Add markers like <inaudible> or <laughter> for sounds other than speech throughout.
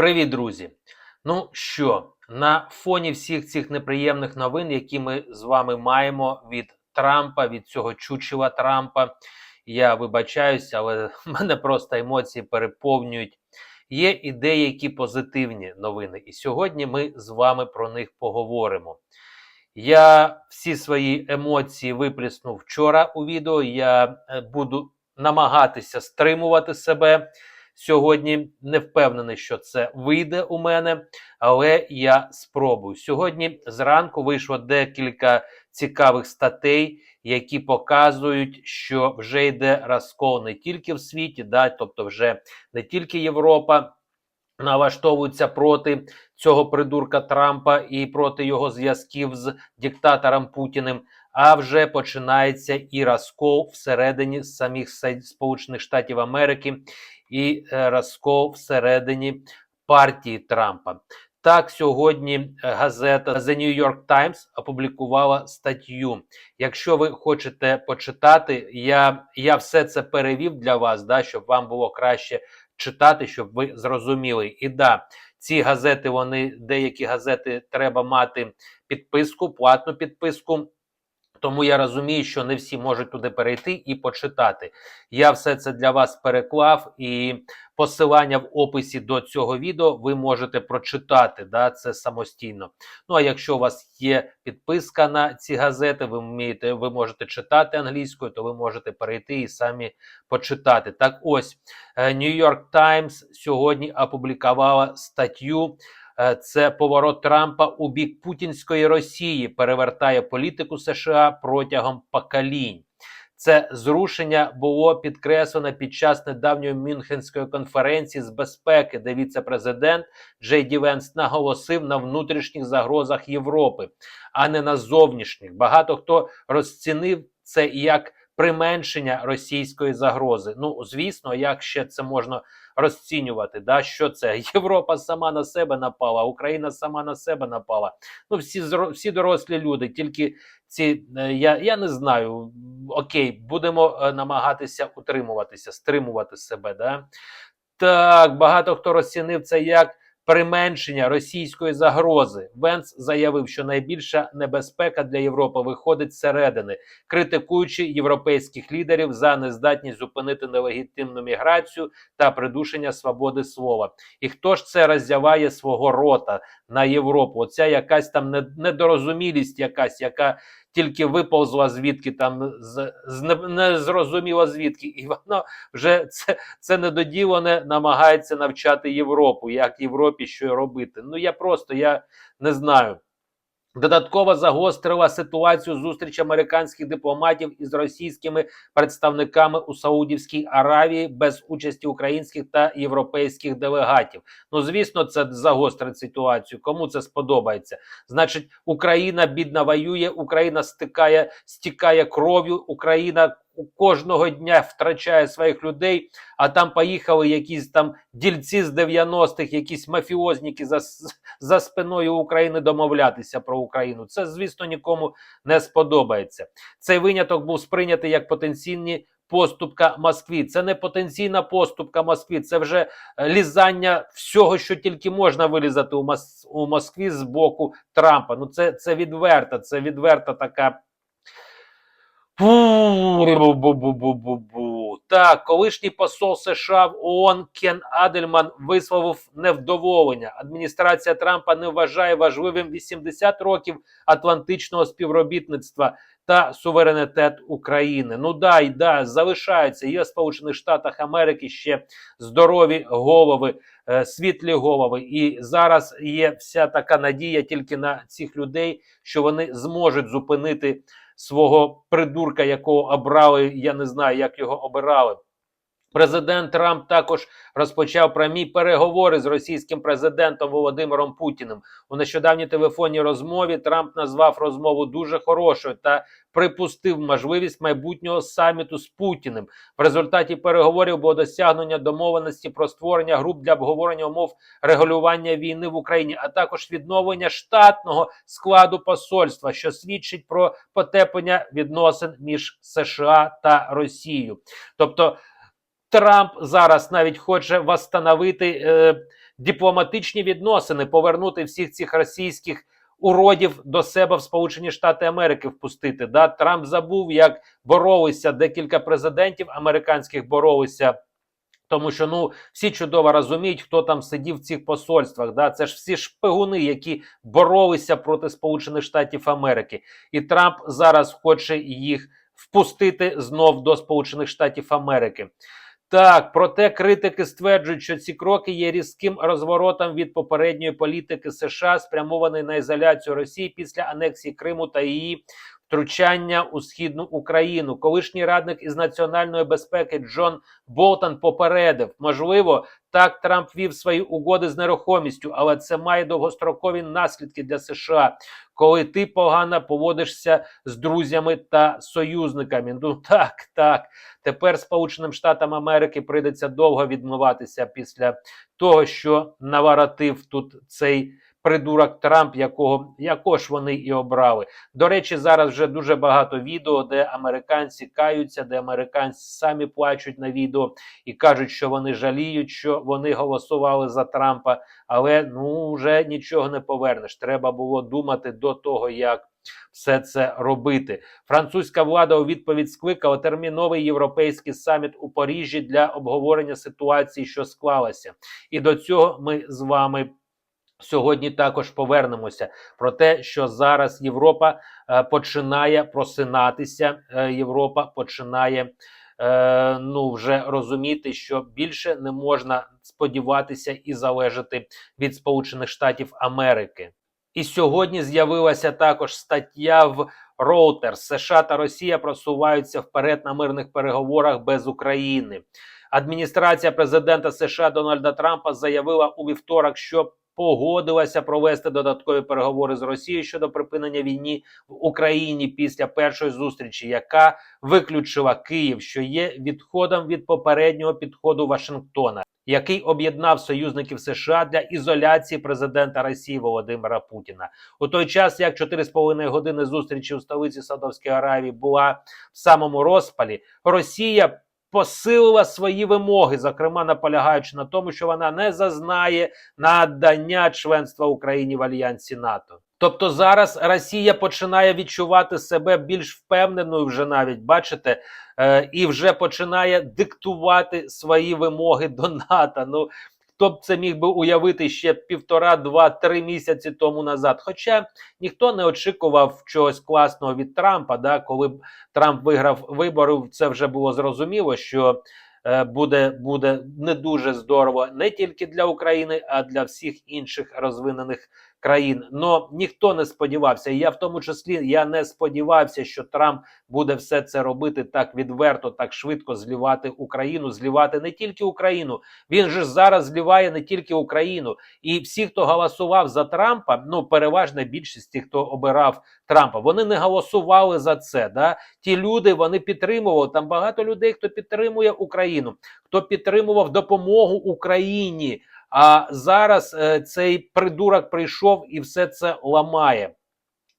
Привіт, друзі! Ну що, на фоні всіх цих неприємних новин, які ми з вами маємо від Трампа, від цього чучела Трампа, я вибачаюся, але <laughs> мене просто емоції переповнюють. Є і деякі позитивні новини, і сьогодні ми з вами про них поговоримо. Я всі свої емоції виплеснув вчора у відео. Я е, буду намагатися стримувати себе сьогодні. Не впевнений, що це вийде у мене, але я спробую. Сьогодні зранку вийшло декілька цікавих статей, які показують, що вже йде розкол не тільки в світі, да, тобто вже не тільки Європа. Налаштовуються проти цього придурка Трампа і проти його зв'язків з диктатором Путіним. А вже починається і розкол всередині самих Сполучених Штатів Америки, і е, розкол всередині партії Трампа. Так, сьогодні е, газета The New York Times опублікувала статтю. Якщо ви хочете почитати, я, я все це перевів для вас, да, щоб вам було краще читати, щоб ви зрозуміли. І да, ці газети, вони деякі газети треба мати підписку, платну підписку. Тому я розумію, що не всі можуть туди перейти і почитати. Я все це для вас переклав, і посилання в описі до цього відео ви можете прочитати да, це самостійно. Ну а якщо у вас є підписка на ці газети, ви вмієте, ви можете читати англійською, то ви можете перейти і самі почитати. Так, ось е, New York Times сьогодні опублікувала статтю. Е, Це поворот Трампа у бік путінської Росії перевертає політику США протягом поколінь. Це зрушення було підкреслено під час недавньої Мюнхенської конференції з безпеки, де віце-президент Джей Ді Венс наголосив на внутрішніх загрозах Європи, а не на зовнішніх. Багато хто розцінив це як применшення російської загрози. Ну звісно, як ще це можна розцінювати? Да, що це <laughs> Європа сама на себе напала, Україна сама на себе напала. Ну всі всі дорослі люди, тільки ці е, я, я не знаю. Окей, будемо е, намагатися утримуватися, стримувати себе. Да? Так, багато хто розцінив це як применшення російської загрози. Венс заявив, що найбільша небезпека для Європи виходить зсередини, критикуючи європейських лідерів за нездатність зупинити нелегітимну міграцію та придушення свободи слова. І хто ж це роззяває свого рота на Європу? Оця якась там не- недорозумілість, якась, яка тільки виповзла звідки там з, з не, незрозуміло звідки, і вона вже це, це недоділене намагається навчати Європу, як Європі що робити. Ну я просто я не знаю. Додатково загострила ситуацію зустріч американських дипломатів із російськими представниками у Саудівській Аравії без участі українських та європейських делегатів. Ну звісно, це загострить ситуацію. Кому це сподобається? Значить, Україна бідна воює, Україна стикає, стікає кров'ю, Україна кожного дня втрачає своїх людей. А там поїхали якісь там дільці з 90-х, якісь мафіозніки за, за спиною України домовлятися про Україну. Це, звісно, нікому не сподобається. Цей виняток був сприйнятий як потенційні. Поступка Москві. Це не потенційна поступка Москві, це вже е, лізання всього, що тільки можна вилізати у, Мос- у Москві з боку Трампа. Ну це, це відверта, це відверта така. Бу-бу-бу-бу-бу. Так, колишній посол США в ООН Кен Адельман висловив невдоволення. Адміністрація Трампа не вважає важливим 80 років атлантичного співробітництва та суверенітет України. Ну да, і да, залишаються. Є в Сполучених Штатах Америки ще здорові голови, е, світлі голови. І зараз є вся така надія тільки на цих людей, що вони зможуть зупинити свого придурка, якого обрали. Я не знаю, як його обирали. Президент Трамп також розпочав прямі переговори з російським президентом Володимиром Путіним. У нещодавній телефонній розмові Трамп назвав розмову дуже хорошою та припустив можливість майбутнього саміту з Путіним. В результаті переговорів було досягнення домовленості про створення груп для обговорення умов регулювання війни в Україні, а також відновлення штатного складу посольства, що свідчить про потеплення відносин між США та Росією. Тобто Трамп зараз навіть хоче восстановити е, дипломатичні відносини, повернути всіх цих російських уродів до себе в Сполучені Штати Америки впустити. Да? Трамп забув, як боролися декілька президентів американських боролися. Тому що ну всі чудово розуміють, хто там сидів в цих посольствах. Да? Це ж всі шпигуни, які боролися проти Сполучених Штатів Америки. І Трамп зараз хоче їх впустити знов до Сполучених Штатів Америки. Так, проте критики стверджують, що ці кроки є різким розворотом від попередньої політики США, спрямованої на ізоляцію Росії після анексії Криму та її втручання у східну Україну. Колишній радник із національної безпеки Джон Болтон попередив, можливо, так Трамп вів свої угоди з нерухомістю, але це має довгострокові наслідки для США, коли ти погано поводишся з друзями та союзниками. Ну так, так. Тепер Сполученим Штатам Америки прийдеться довго відмиватися після того, що наворотив тут цей придурок Трамп, якого якого ж вони і обрали. До речі, зараз вже дуже багато відео, де американці каються, де американці самі плачуть на відео і кажуть, що вони жаліють, що вони голосували за Трампа, але ну вже нічого не повернеш. Треба було думати до того, як. Все це робити. Французька влада у відповідь скликала терміновий європейський саміт у Парижі для обговорення ситуації, що склалася, і до цього ми з вами Сьогодні також повернемося про те, що зараз Європа е, починає просинатися. Е, Європа починає е, ну вже розуміти, що більше не можна сподіватися і залежати від Сполучених Штатів Америки. І сьогодні з'явилася також стаття в Reuters. США та Росія просуваються вперед на мирних переговорах без України. Адміністрація президента США Дональда Трампа заявила у вівторок, що погодилася провести додаткові переговори з Росією щодо припинення війни в Україні після першої зустрічі, яка виключила Київ, що є відходом від попереднього підходу Вашингтона, який об'єднав союзників США для ізоляції президента Росії Володимира Путіна. У той час як 4,5 години зустрічі у столиці Саудовської Аравії була в самому розпалі, Росія посилила свої вимоги, зокрема наполягаючи на тому, що вона не зазнає надання членства Україні в альянсі НАТО. Тобто зараз Росія починає відчувати себе більш впевненою, вже навіть бачите, е, і вже починає диктувати свої вимоги до НАТО. Ну Хто б це міг би уявити ще півтора, два-три місяці тому назад? Хоча ніхто не очікував чогось класного від Трампа. Да, Коли Трамп виграв вибори, це вже було зрозуміло, що е, буде, буде не дуже здорово не тільки для України, а для всіх інших розвинених країн. Но ніхто не сподівався, я в тому числі я не сподівався, що Трамп буде все це робити так відверто, так швидко злівати Україну, злівати не тільки Україну. Він же зараз зліває не тільки Україну, і всі, хто голосував за Трампа, ну переважна більшість тих, хто обирав Трампа, вони не голосували за це. Да? Ті люди вони підтримували там багато людей, хто підтримує Україну, хто підтримував допомогу Україні. А зараз е, цей придурок прийшов і все це ламає.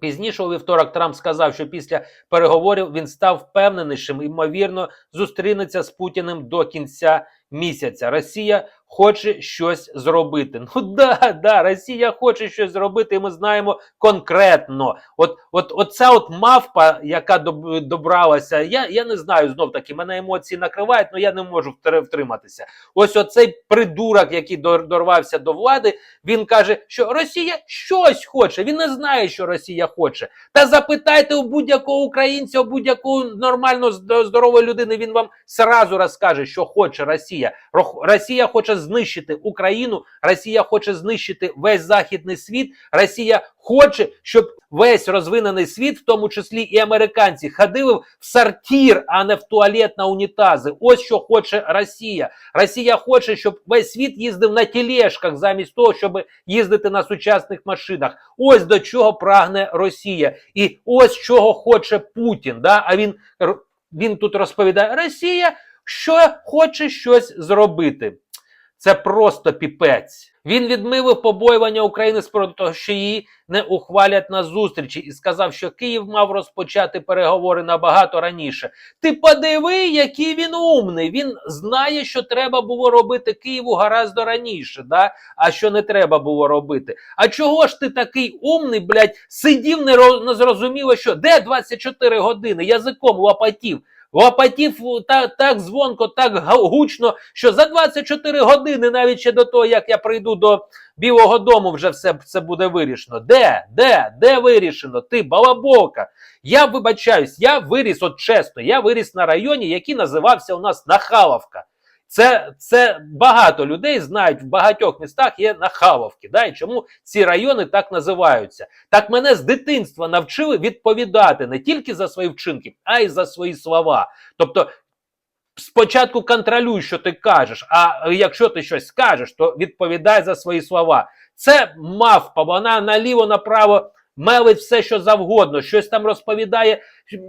Пізніше у вівторок Трамп сказав, що після переговорів він став впевненішим, ймовірно, зустрінеться з Путіним до кінця місяця. Росія хоче щось зробити. Ну да, да, Росія хоче щось зробити, і ми знаємо конкретно. От от, от от мавпа, яка добралася, я я не знаю знов таки, мене емоції накривають, але я не можу втриматися. Ось оцей придурок, який дорвався до влади, він каже, що Росія щось хоче. Він не знає, що Росія хоче. Та запитайте у будь-якого українця, у будь-якого нормально здорової людини. Він вам сразу розкаже, що хоче Росія. Росія хоче знищити Україну, Росія хоче знищити весь західний світ. Росія хоче, щоб весь розвинений світ, в тому числі і американці, ходили в сортир, а не в туалет на унітази. Ось що хоче Росія. Росія хоче, щоб весь світ їздив на тележках, замість того, щоб їздити на сучасних машинах. Ось до чого прагне Росія, і ось чого хоче Путін. Да? А він, він тут розповідає: Росія що хоче щось зробити. Це просто піпець. Він відмивив побоювання України з того, що її не ухвалять на зустрічі, і сказав, що Київ мав розпочати переговори набагато раніше. Ти подиви, який він умний. Він знає, що треба було робити Києву гораздо раніше, да? а що не треба було робити. А чого ж ти такий умний, блядь, сидів не, не зрозуміло, що де 24 години язиком лопатів. Лопатів так, так звонко, так гучно, що за 24 години, навіть ще до того, як я прийду до Білого Дому, вже все це буде вирішено. Де? Де? Де вирішено? Ти балаболка. Я вибачаюсь, я виріс, от чесно, я виріс на районі, який називався у нас Нахаловка. Це, це багато людей знають, в багатьох містах є Нахаловки. Да? І чому ці райони так називаються? Так мене з дитинства навчили відповідати не тільки за свої вчинки, а й за свої слова. Тобто, спочатку контролюй, що ти кажеш, а якщо ти щось скажеш, то відповідай за свої слова. Це мавпа, вона наліво направо мелить все, що завгодно, щось там розповідає,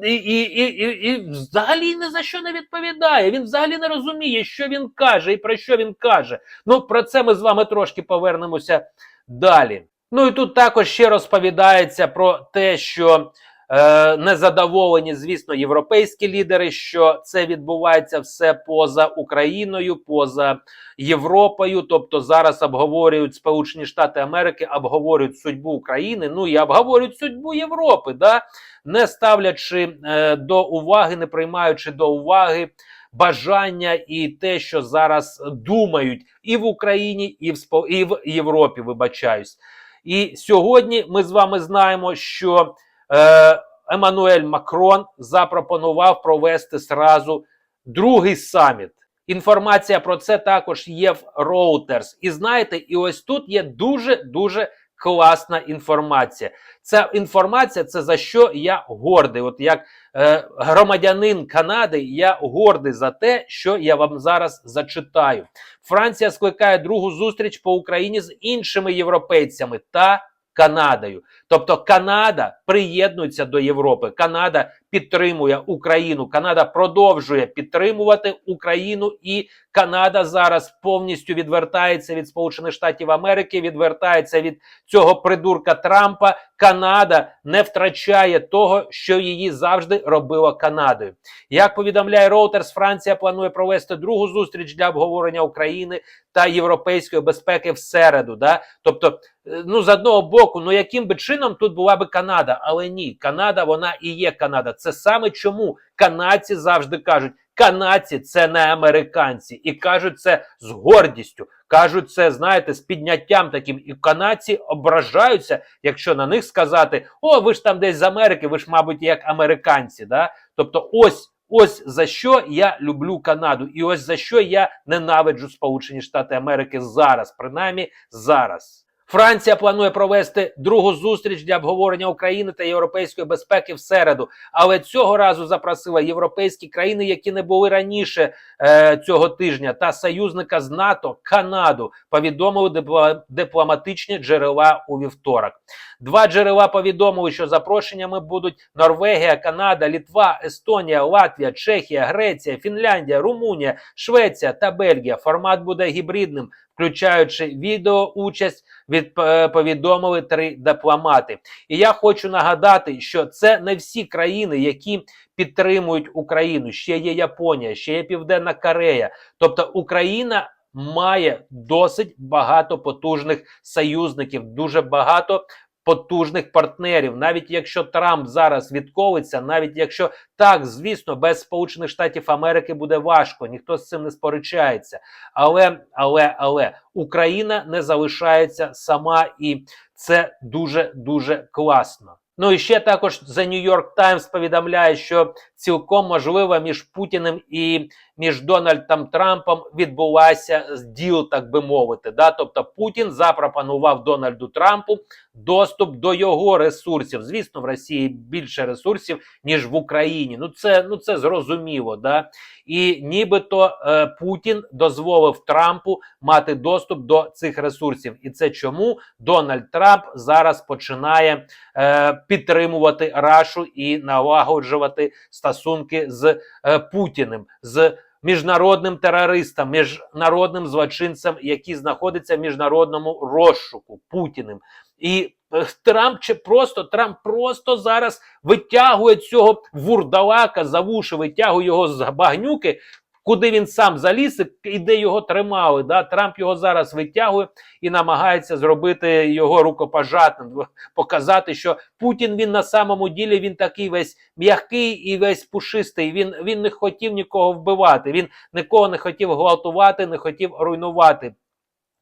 і, і, і, і, і взагалі ні за що не відповідає. Він взагалі не розуміє, що він каже і про що він каже. Ну, про це ми з вами трошки повернемося далі. Ну і тут також ще розповідається про те, що е, незадоволені, звісно, європейські лідери, що це відбувається все поза Україною, поза Європою. Тобто зараз обговорюють Сполучені Штати Америки, обговорюють судьбу України, ну і обговорюють судьбу Європи, да? не ставлячи е, до уваги, не приймаючи до уваги. Бажання і те, що зараз думають і в Україні, і в і в Європі, вибачаюсь. І сьогодні ми з вами знаємо, що е, Еммануель Макрон запропонував провести сразу другий саміт. Інформація про це також є в Reuters. І знаєте, і ось тут є дуже дуже класна інформація. Ця інформація це за що я гордий. От як е, громадянин Канади, я гордий за те, що я вам зараз зачитаю. Франція скликає другу зустріч по Україні з іншими європейцями та Канадою. Тобто Канада приєднується до Європи. Канада підтримує Україну. Канада продовжує підтримувати Україну, і Канада зараз повністю відвертається від Сполучених Штатів Америки, відвертається від цього придурка Трампа. Канада не втрачає того, що її завжди робила Канадою. Як повідомляє Reuters, Франція планує провести другу зустріч для обговорення України та європейської безпеки в середу. Да? Тобто, е, ну з одного боку, ну яким би чином тут була би Канада, але ні, Канада вона і є Канада. Це саме чому канадці завжди кажуть. Канадці це не американці, і кажуть це з гордістю. Кажуть це, знаєте, з підняттям таким. І канадці ображаються, якщо на них сказати: О, ви ж там десь з Америки, ви ж, мабуть, як американці. Да? Тобто, ось. Ось за що я люблю Канаду, і ось за що я ненавиджу Сполучені Штати Америки зараз, принаймні зараз. Франція планує провести другу зустріч для обговорення України та європейської безпеки в середу, але цього разу запросила європейські країни, які не були раніше е, цього тижня, та союзника з НАТО Канаду. Повідомили дипломатичні джерела у вівторок. Два джерела повідомили, що запрошеннями будуть Норвегія, Канада, Літва, Естонія, Латвія, Чехія, Греція, Фінляндія, Румунія, Швеція та Бельгія. Формат буде гібридним, включаючи відеоучасть. Від е, повідомили три дипломати. І я хочу нагадати, що це не всі країни, які підтримують Україну. Ще є Японія, ще є Південна Корея. Тобто Україна має досить багато потужних союзників, дуже багато потужних партнерів. Навіть якщо Трамп зараз відколиться, навіть якщо так, звісно, без Сполучених Штатів Америки буде важко, ніхто з цим не сперечається. Але, але, але Україна не залишається сама, і це дуже дуже класно. Ну і ще також The New York Times повідомляє, що цілком можливо між Путіним і між Дональдом Трампом відбулася діл, так би мовити. Да? Тобто Путін запропонував Дональду Трампу доступ до його ресурсів. Звісно, в Росії більше ресурсів ніж в Україні. Ну це ну це зрозуміло. Да? І нібито е, Путін дозволив Трампу мати доступ до цих ресурсів. І це чому Дональд Трамп зараз починає е, підтримувати Рашу і налагоджувати стосунки з е, Путіним, з міжнародним терористом, міжнародним злочинцем, який знаходиться в міжнародному розшуку Путіним. І е, Трамп чи просто Трамп просто зараз витягує цього вурдалака за вуші, витягує його з багнюки, куди він сам заліз і- де його тримали. Да? Трамп його зараз витягує і намагається зробити його рукопожатним, показати, що Путін він на самому ділі він такий весь м'який і весь пушистий. Він, він не хотів нікого вбивати. Він нікого не хотів гвалтувати, не хотів руйнувати.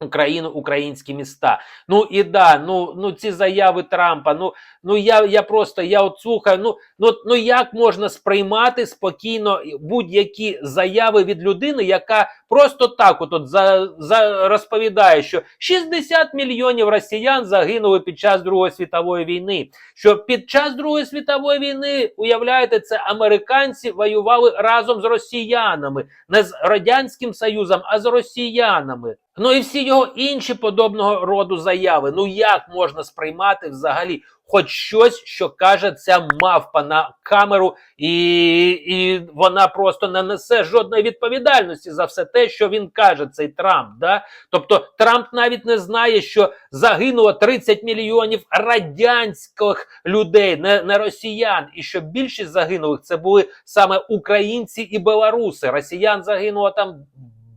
Україну, українські міста. Ну і да, ну ну ці заяви Трампа. Ну ну я я просто я от слухаю. Ну ну ну як можна сприймати спокійно будь-які заяви від людини, яка просто так, от, за, за розповідає, що 60 мільйонів росіян загинули під час Другої світової війни. Що під час Другої світової війни, уявляєте, це американці воювали разом з росіянами, не з радянським союзом, а з росіянами. Ну і всі його інші подобного роду заяви. Ну як можна сприймати взагалі хоч щось, що каже ця мавпа на камеру, і, і вона просто не несе жодної відповідальності за все те, що він каже, цей Трамп. Да? Тобто Трамп навіть не знає, що загинуло 30 мільйонів радянських людей, не, не росіян, і що більшість загинулих це були саме українці і білоруси. Росіян загинуло там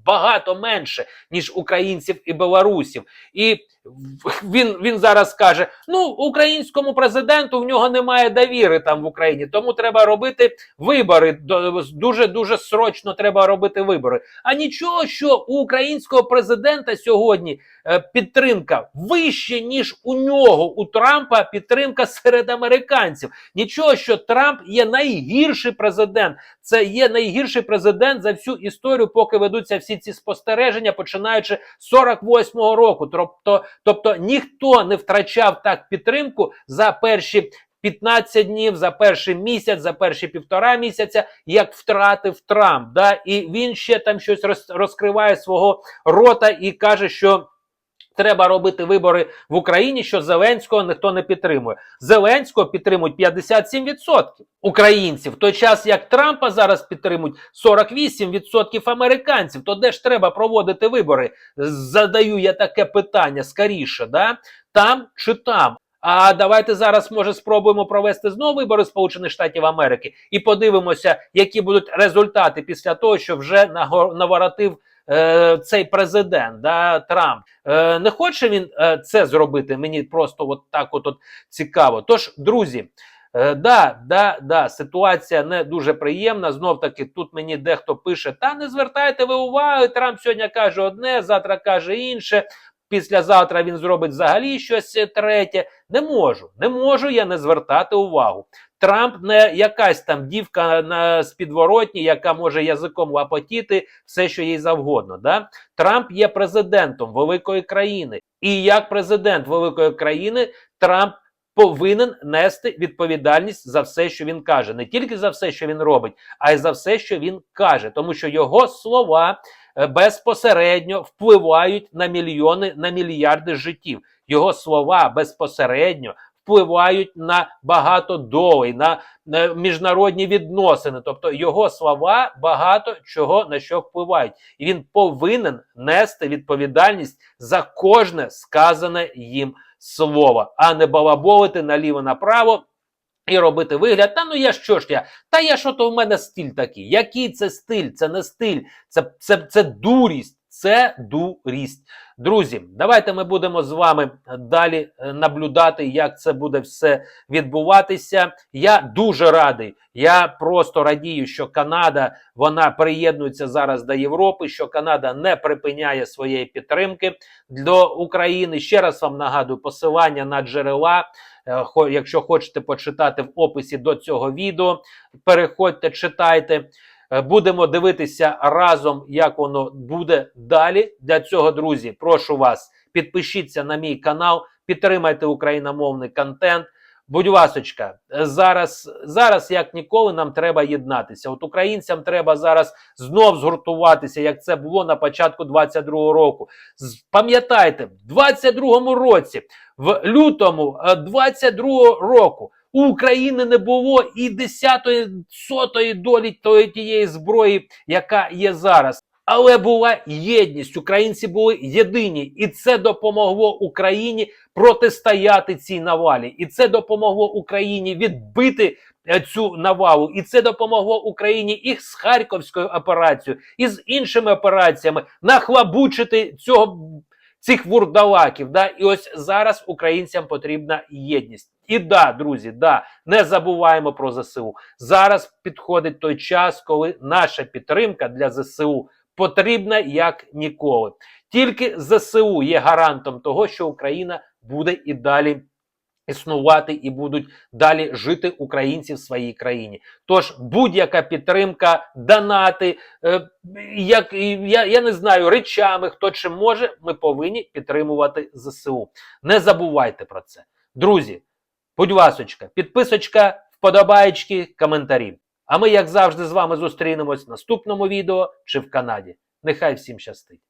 багато менше, ніж українців і білорусів. І він, він зараз каже: ну, українському президенту в нього немає довіри там в Україні, тому треба робити вибори. Дуже дуже срочно треба робити вибори. А нічого, що у українського президента сьогодні е, підтримка вище, ніж у нього, у Трампа підтримка серед американців. Нічого, що Трамп є найгірший президент. Це є найгірший президент за всю історію, поки ведуться всі ці спостереження, починаючи з 48-го року. Тобто, тобто ніхто не втрачав так підтримку за перші 15 днів, за перший місяць, за перші півтора місяця, як втратив Трамп. Да? І він ще там щось роз- розкриває свого рота і каже, що. Треба робити вибори в Україні, що Зеленського ніхто не підтримує. Зеленського підтримують 57% українців, в той час як Трампа зараз підтримують 48% американців. То де ж треба проводити вибори? Задаю я таке питання скоріше, да? там чи там. А давайте зараз може спробуємо провести знову вибори Сполучених Штатів Америки і подивимося, які будуть результати після того, що вже наворотив е, цей президент да, Трамп. Е, не хоче він е, це зробити. Мені просто от так от, от цікаво. Тож, друзі. Да, да, да, ситуація не дуже приємна. Знов таки, тут мені дехто пише: та не звертайте ви уваги. Трамп сьогодні каже одне, завтра каже інше. Післязавтра він зробить взагалі щось третє. Не можу, не можу я не звертати увагу. Трамп не якась там дівка на спідворотні, яка може язиком лапотіти все, що їй завгодно. Да? Трамп є президентом великої країни, і як президент великої країни Трамп повинен нести відповідальність за все, що він каже, не тільки за все, що він робить, а й за все, що він каже, тому що його слова е, безпосередньо впливають на мільйони, на мільярди життів. Його слова безпосередньо впливають на багато долей, на, на міжнародні відносини. Тобто його слова багато чого на що впливають, і він повинен нести відповідальність за кожне сказане їм слово, а не балаболити наліво направо. І робити вигляд, та ну я що ж я, та я що то в мене стиль такий. Який це стиль? Це не стиль, це, це, це дурість, це дурість. Друзі, давайте ми будемо з вами далі е, наблюдати, як це буде все відбуватися. Я дуже радий. Я просто радію, що Канада вона приєднується зараз до Європи, що Канада не припиняє своєї підтримки до України. Ще раз вам нагадую посилання на джерела. Е, Якщо хочете почитати в описі до цього відео, переходьте, читайте. Е, Будемо дивитися разом, як воно буде далі. Для цього, друзі, прошу вас, підпишіться на мій канал, підтримайте україномовний контент. Будь ласочка, е, зараз, зараз як ніколи нам треба єднатися. От українцям треба зараз знов згуртуватися, як це було на початку 22-го року. Пам'ятайте, в 22-му році, в лютому е, 22-го року у України не було і десятої сотої долі тої тієї зброї, яка є зараз. Але була єдність. Українці були єдині, і це допомогло Україні протистояти цій навалі. І це допомогло Україні відбити е, цю навалу. І це допомогло Україні і з Харківською операцією, і з іншими операціями нахлабучити цього цих вурдалаків. Да? І ось зараз українцям потрібна єдність. І да, друзі, да, не забуваємо про ЗСУ. Зараз підходить той час, коли наша підтримка для ЗСУ потрібна як ніколи. Тільки ЗСУ є гарантом того, що Україна буде і далі. Існувати і будуть далі жити українці в своїй країні. Тож будь-яка підтримка, донати, е, як я, я не знаю, речами, хто чим може, ми повинні підтримувати ЗСУ. Не забувайте про це, друзі. Будь ласочка, підписочка, вподобаєчки, коментарі. А ми, як завжди, з вами зустрінемось в наступному відео чи в Канаді. Нехай всім щастить!